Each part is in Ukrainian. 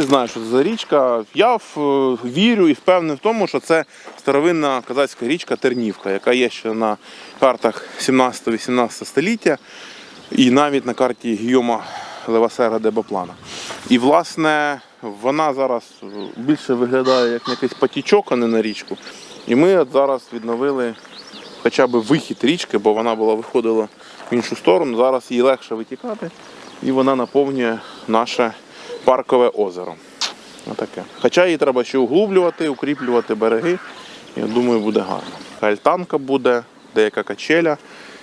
Не знаю, що це за річка. Я вірю і впевнений в тому, що це старовинна казацька річка Тернівка, яка є ще на картах 17-18 століття і навіть на карті Гіома Левасера де Боплана. І власне вона зараз більше виглядає як якийсь потічок, а не на річку. І ми от зараз відновили хоча б вихід річки, бо вона була виходила в іншу сторону. Зараз їй легше витікати, і вона наповнює наше паркове озеро. Отаке. Хоча її треба ще углублювати, укріплювати береги. Я думаю, буде гарно. Альтанка буде, деяка качеля.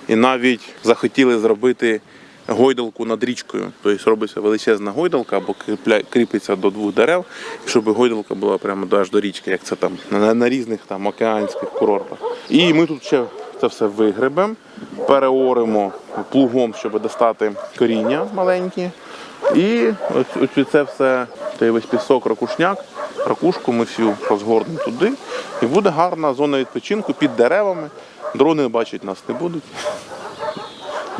І навіть захотіли зробити гойдалку над річкою. Тобто робиться величезна гойдалка або кріпиться до двох дерев, щоб гойдалка була прямо аж до річки, як це там на різних там океанських курортах. І ми тут ще це все вигребемо, переоримо плугом, щоб достати коріння маленькі. І ось, це все, цей весь пісок, ракушняк, ракушку ми всю розгорнемо туди. І буде гарна зона відпочинку під деревами. Дрони бачить нас не будуть.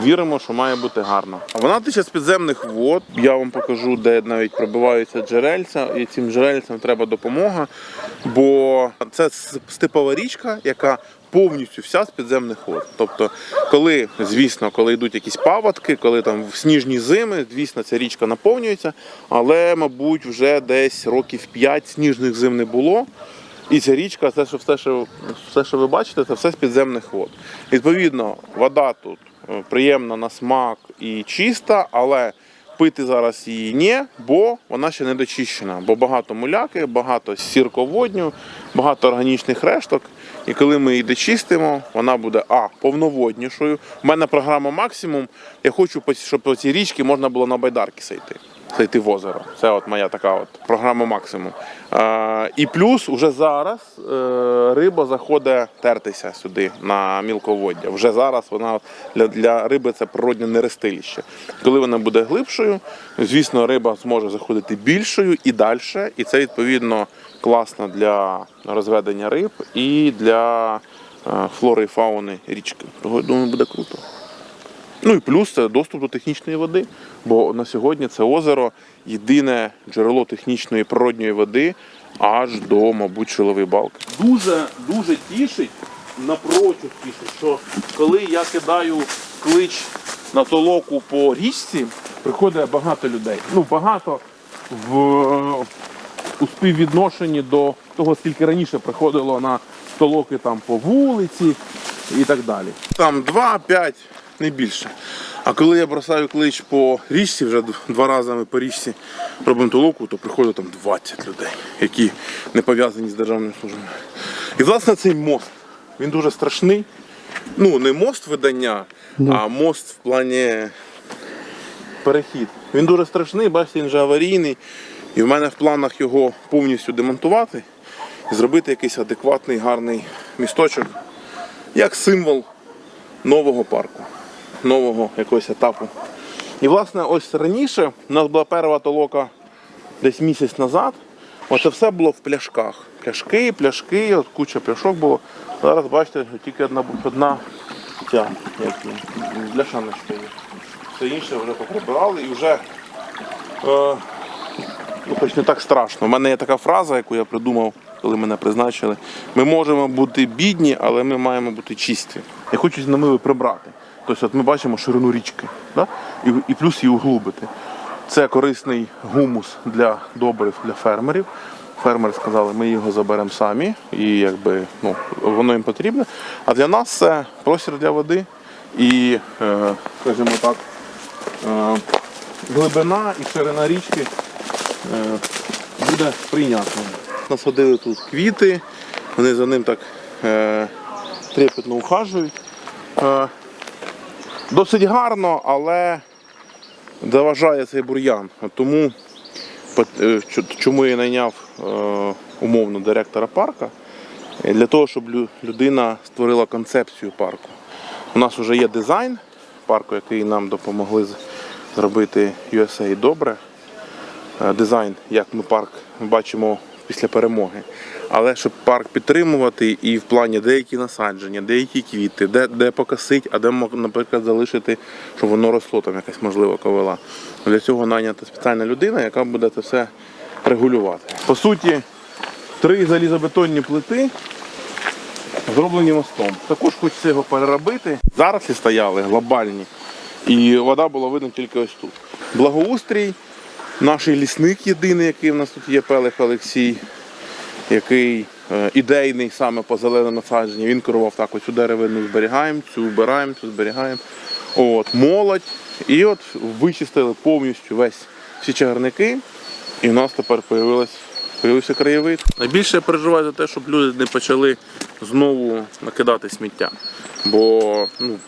Віримо, що має бути гарно. Вона тече з підземних вод. Я вам покажу, де навіть пробиваються джерельця, і цим джерельцям треба допомога. Бо це степова річка, яка повністю вся з підземних вод. Тобто, коли, звісно, коли йдуть якісь паводки, коли там в сніжні зими, звісно, ця річка наповнюється, але, мабуть, вже десь років 5 сніжних зим не було. І ця річка, це що все, що все, що ви бачите, це все з підземних вод. Відповідно, вода тут е, приємна на смак і чиста, але пити зараз її ні, бо вона ще не дочищена. Бо багато муляки, багато сірководню, багато органічних решток. І коли ми її дочистимо, вона буде а повноводнішою. У мене програма максимум. Я хочу, щоб по цій річці можна було на байдарки сойти. Зайти в озеро. Це от моя така от програма максимум. Е, і плюс вже зараз е, риба заходить тертися сюди на мілководдя. Вже зараз вона для, для риби це природне нерестилище. Коли вона буде глибшою, звісно, риба зможе заходити більшою і далі. І це відповідно класно для розведення риб і для е, флори і фауни річки. Того, думаю, буде круто. Ну і плюс це доступ до технічної води, бо на сьогодні це озеро єдине джерело технічної природньої води аж до, мабуть, шилової балки. Дуже дуже тішить, напрочуд тішить, що коли я кидаю клич на толоку по річці, приходить багато людей. Ну, багато в у співвідношенні до того, скільки раніше приходило на толоки там по вулиці і так далі. Там 2-5, не більше. А коли я бросаю клич по річці, вже два рази ми по річці робимо толоку, то приходить там 20 людей, які не пов'язані з державною службою. І власне цей мост, він дуже страшний. Ну, не мост видання, а мост в плані перехід. Він дуже страшний, бачите, він вже аварійний. І в мене в планах його повністю демонтувати і зробити якийсь адекватний, гарний місточок, як символ нового парку, нового якогось етапу. І власне, ось раніше у нас була перша толока десь місяць назад. Оце все було в пляшках. Пляшки, пляшки, от куча пляшок було. Зараз бачите, тільки одна, одна ця, бляшаночка є. Все інше вже поприбирали і вже е, ну, хоч не так страшно. У мене є така фраза, яку я придумав, коли мене призначили. Ми можемо бути бідні, але ми маємо бути чисті. Я хочу ці намиви прибрати. Тобто от ми бачимо ширину річки да? і, і плюс її углубити. Це корисний гумус для добрив для фермерів. Фермери сказали, ми його заберемо самі, і якби ну, воно їм потрібне. А для нас це простір для води і, е, скажімо так, е, глибина і ширина річки е, буде прийнятною. Насадили тут квіти, вони за ним так е, трепетно ухажують. Досить гарно, але заважає цей бур'ян. Тому е, чо- чому я найняв е, умовно директора парка? Е, Для того, щоб людина створила концепцію парку. У нас вже є дизайн парку, який нам допомогли зробити USA добре. Дизайн, як ми парк бачимо після перемоги. Але щоб парк підтримувати і в плані деякі насадження, деякі квіти, де, де покосить, а де, мо- наприклад, залишити, щоб воно росло, там якась можлива ковила. Для цього найнята спеціальна людина, яка буде це все регулювати. По суті, три залізобетонні плити зроблені мостом. Також хочеться його переробити. Зарослі стояли глобальні, і вода була видна тільки ось тут. Благоустрій, наш лісник єдиний, який в нас тут є, Пелих Олексій, який е, ідейний саме по зеленому насадженню. Він керував так, оцю деревину зберігаємо, цю вбираємо, цю зберігаємо. От, молодь. І от вичистили повністю весь всі чагарники, і в нас тепер появився краєвид. Найбільше я переживаю за те, щоб люди не почали знову накидати сміття. Бо ну,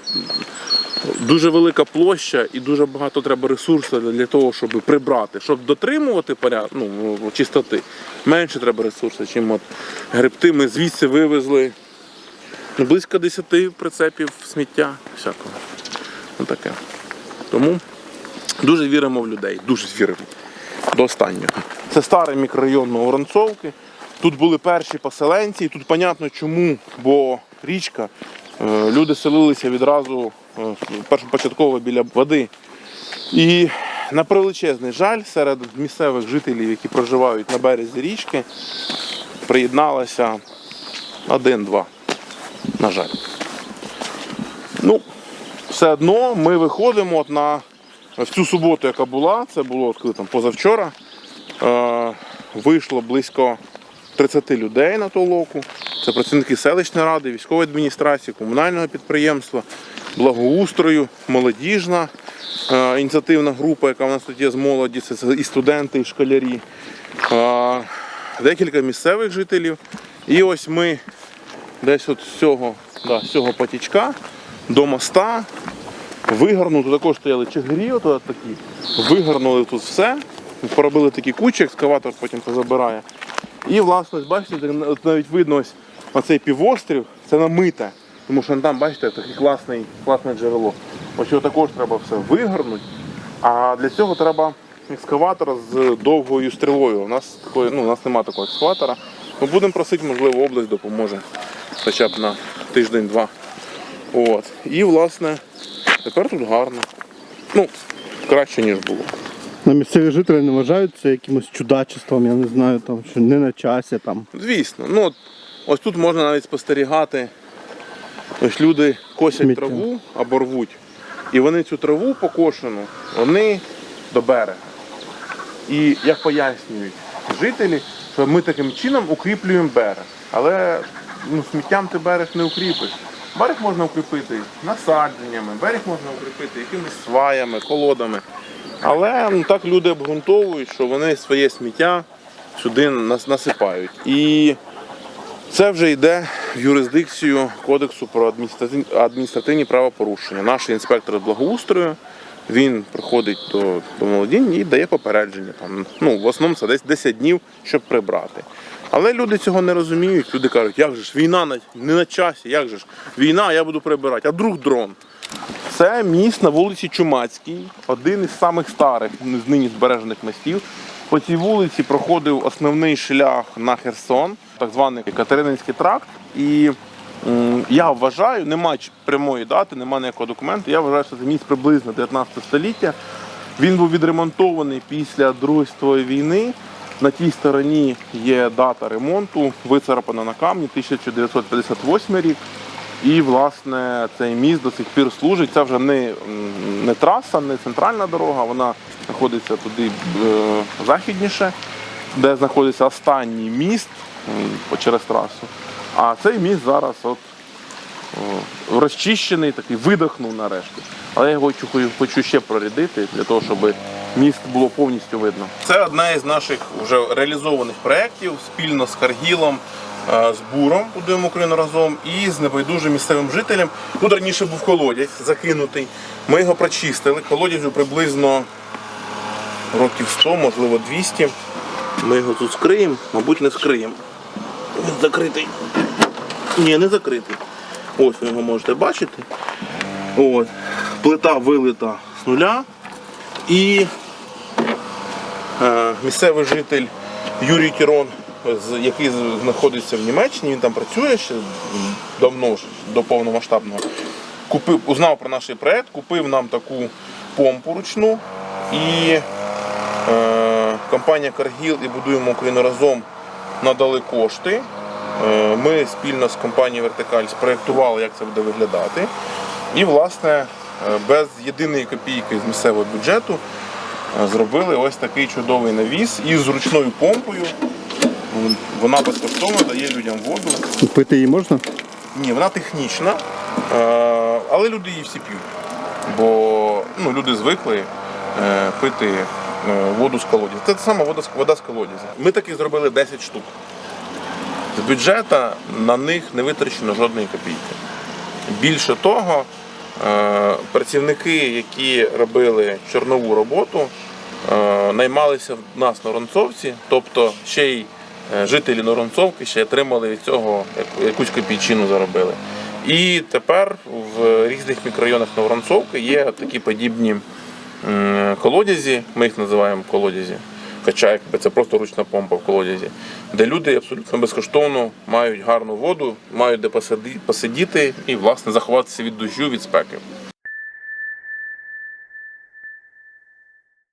дуже велика площа і дуже багато треба ресурсу для того, щоб прибрати. Щоб дотримувати поряд, ну, чистоти, менше треба ресурсу, чим от грибти. Ми звідси вивезли близько 10 прицепів сміття всякого. Ну, таке. Тому дуже віримо в людей, дуже віримо. До останнього. Це старий мікрорайон Воронцовки. Тут були перші поселенці, і тут понятно чому, бо річка, е, люди селилися відразу першопочатково біля води. І на превеличезний жаль, серед місцевих жителів, які проживають на березі річки, приєдналося один-два. На жаль. Ну, все одно ми виходимо от на в цю суботу, яка була, це було от коли там позавчора. Е, вийшло близько 30 людей на толоку. Це працівники селищної ради, військової адміністрації, комунального підприємства, благоустрою, молодіжна е, ініціативна група, яка в нас тут є з молоді, це, і студенти, і школярі, декілька місцевих жителів. І ось ми десь от з цього, да, з цього потічка до моста вигорнули, також стояли чигирі, от, такі, вигорнули тут все, поробили такі кучі, екскаватор потім позабирає. І власне, бачите, навіть видно ось оцей півострів, це намите. Тому що там, бачите, таке класний, класне джерело. Ось його також треба все вигорнути. А для цього треба екскаватор з довгою стрілою. У нас такої, ну, у нас немає такого екскаватора. Ми будемо просити, можливо, область допоможе хоча б на тиждень-два. От. І власне тепер тут гарно. Ну, краще, ніж було. На місцеві жителі не вважають це якимось чудачеством, я не знаю, там, що не на часі там. Звісно, ну от, ось тут можна навіть спостерігати. Ось люди косять Сміття. траву або рвуть. І вони цю траву покошену, вони до берега. І як пояснюють жителі, що ми таким чином укріплюємо берег. Але ну, сміттям ти берег не укріпиш. Берег можна укріпити насадженнями, берег можна укріпити якимись сваями, колодами. Але ну, так люди обґрунтовують, що вони своє сміття сюди нас- насипають. І це вже йде в юрисдикцію Кодексу про адміністративні, правопорушення. Наш інспектор з благоустрою він приходить до, до молодінь і дає попередження. Там, ну, в основному це десь 10 днів, щоб прибрати. Але люди цього не розуміють. Люди кажуть, як же ж війна на, не на часі, як же ж війна, я буду прибирати, а друг дрон. Це міст на вулиці Чумацькій, один із самих старих з нині збережених мостів. По цій вулиці проходив основний шлях на Херсон, так званий Катерининський тракт. І я вважаю, немає ч- прямої дати, немає ніякого документу. Я вважаю, що це міст приблизно 19 століття. Він був відремонтований після Другої світової війни. На тій стороні є дата ремонту, вицарапана на камні 1958 рік. І, власне, цей міст до сих пір служить. Це вже не, не траса, не центральна дорога, вона знаходиться туди е, західніше, де знаходиться останній міст через трасу. А цей міст зараз от, розчищений, такий видохнув нарешті. Але я його хочу, хочу ще прорядити для того, щоб міст було повністю видно. Це одна із наших вже реалізованих проєктів спільно з Каргілом, е, з Буром будуємо Україну разом і з небайдужим місцевим жителем. Тут раніше був колодязь закинутий. Ми його прочистили. Колодязю приблизно років 100, можливо 200. Ми його тут скриємо, мабуть, не скриємо. Він закритий. Ні, не закритий. Ось ви його можете бачити. От. Плита вилита з нуля. І е, місцевий житель Юрій Кірон, який знаходиться в Німеччині, він там працює ще давно ж, до повномасштабного. Купив, узнав про наш проект, купив нам таку помпу ручну і е, компанія Каргіл і будуємо Україну разом надали кошти. Е, Ми спільно з компанією Вертикаль спроєктували, як це буде виглядати. І, власне, е, без єдиної копійки з місцевого бюджету е, зробили ось такий чудовий навіс із зручною помпою. Вона безкоштовно дає людям воду. Пити її можна? Ні, вона технічна, але люди її всі п'ють. Бо ну, люди звикли пити воду з колодязя. Це та сама вода, вода з колодязя. Ми таки зробили 10 штук. З бюджету на них не витрачено жодної копійки. Більше того, е, працівники, які робили чорнову роботу, е, наймалися в нас на Ронцовці, тобто ще й е, жителі Норонцовки ще отримали від цього якусь копійчину заробили. І тепер в різних мікрорайонах Новоронцовки є такі подібні колодязі, ми їх називаємо колодязі. Хоча якби це просто ручна помпа в колодязі, де люди абсолютно безкоштовно мають гарну воду, мають де посидіти і власне заховатися від дощу, від спеки.